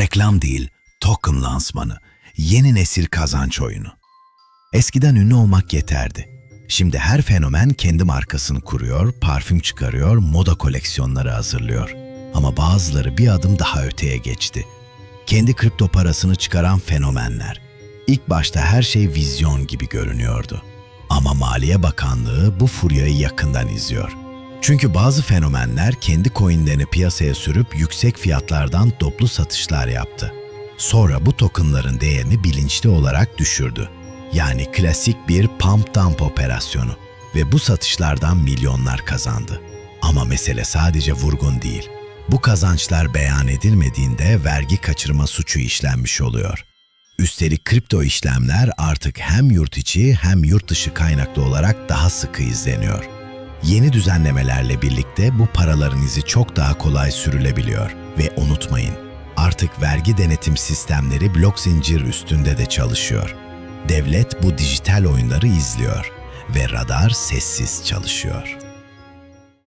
Reklam değil, token lansmanı. Yeni nesil kazanç oyunu. Eskiden ünlü olmak yeterdi. Şimdi her fenomen kendi markasını kuruyor, parfüm çıkarıyor, moda koleksiyonları hazırlıyor. Ama bazıları bir adım daha öteye geçti. Kendi kripto parasını çıkaran fenomenler. İlk başta her şey vizyon gibi görünüyordu. Ama Maliye Bakanlığı bu furyayı yakından izliyor. Çünkü bazı fenomenler kendi coinlerini piyasaya sürüp yüksek fiyatlardan toplu satışlar yaptı. Sonra bu tokenların değerini bilinçli olarak düşürdü. Yani klasik bir pump dump operasyonu ve bu satışlardan milyonlar kazandı. Ama mesele sadece vurgun değil. Bu kazançlar beyan edilmediğinde vergi kaçırma suçu işlenmiş oluyor. Üstelik kripto işlemler artık hem yurt içi hem yurt dışı kaynaklı olarak daha sıkı izleniyor. Yeni düzenlemelerle birlikte bu paraların izi çok daha kolay sürülebiliyor. Ve unutmayın, artık vergi denetim sistemleri blok zincir üstünde de çalışıyor. Devlet bu dijital oyunları izliyor ve radar sessiz çalışıyor.